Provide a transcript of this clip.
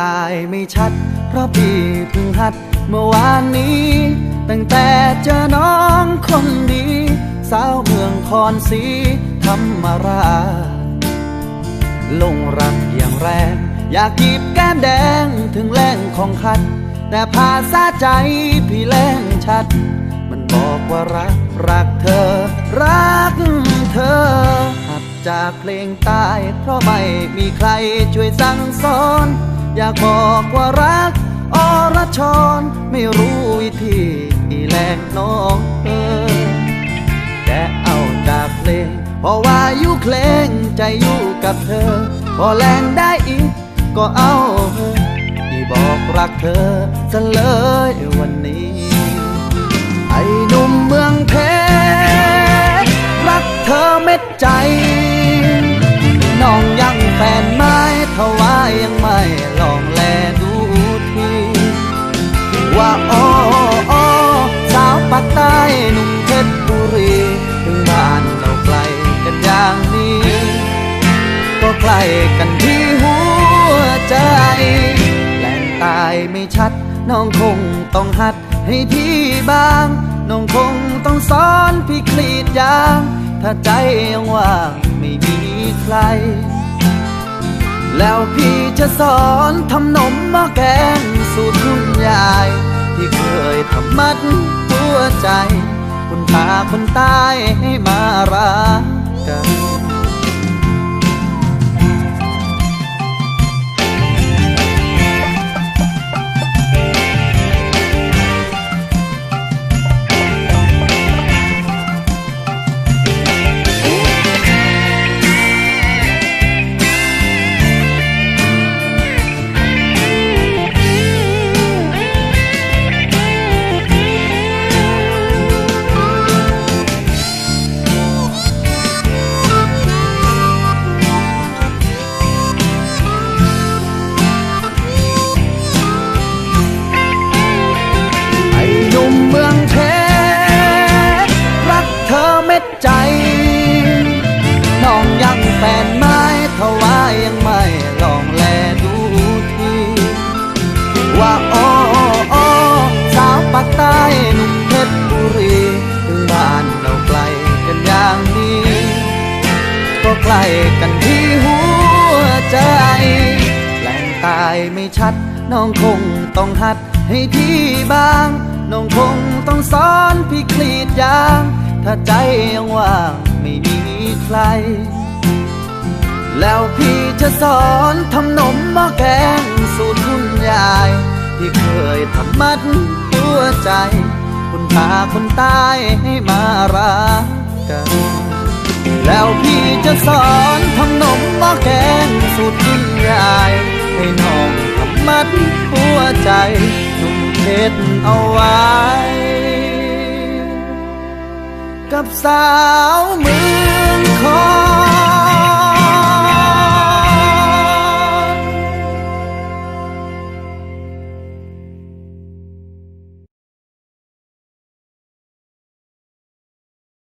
ตายไม่ชัด เพราะพี่เพิ่งหัดเมื่อวานนี้ ตั้งแต่เจอน้องคนดี สาวเมืองคอนสีธรรมราชลงรักอย่างแรง อยากกีบแก้มแดงถึงแรงของคัด แต่ภาษาใจพี่แรงชัด มันบอกว่ารัก รักเธอ รักเธอหัดจากเพลงตาย เพราะไม่มีใครช่วยสั่งสอน อยากบอกว่ารักอรชรไม่รู้วิธีแลกน้องเออแต่เอาจากเพลงเพราะว่าอยู่เพลงใจอยู่กับเธอ พอแรงได้อีกก็เอาเธอที่บอกรักเธอซะเลยวันนี้ ไอ้หนุ่มเมืองเพชรรักเธอเม็ดใจ ไม่ชัด น้องคงต้องหัดให้พี่บ้าง น้องคงต้องสอนพี่คลีดยาง ถ้าใจยังว่างไม่มีใคร แล้วพี่จะสอนทำนมหม้อแกงสูตรคุณยาย ที่เคยทำมัดหัวใจคุณตาคนตายให้มารักกัน ยังไม่ลองแลดูทีว่าอ้ออ้สาวปากใต้หนุ่มเพชรบุรีถึงบ้านเราไกลกันอย่างนี้ ก็ใกล้กันที่หัวใจแหล่งตายไม่ชัด น้องคงต้องหัดให้พี่บ้าง น้องคงต้องสอนพี่คลีดยาง ถ้าใจยังว่างไม่มีใคร แล้วพี่ จะสอนทำนมหม้อแกงสูตรคุณยาย ที่เคยทำมัดหัวใจ คุณตาคนตายให้มารักกัน แล้วพี่จะสอนทำนมหม้อแกงสูตรคุณยาย ให้น้องทำมัดหัวใจนุ่มเพชรเอาไว้ กับสาวมือ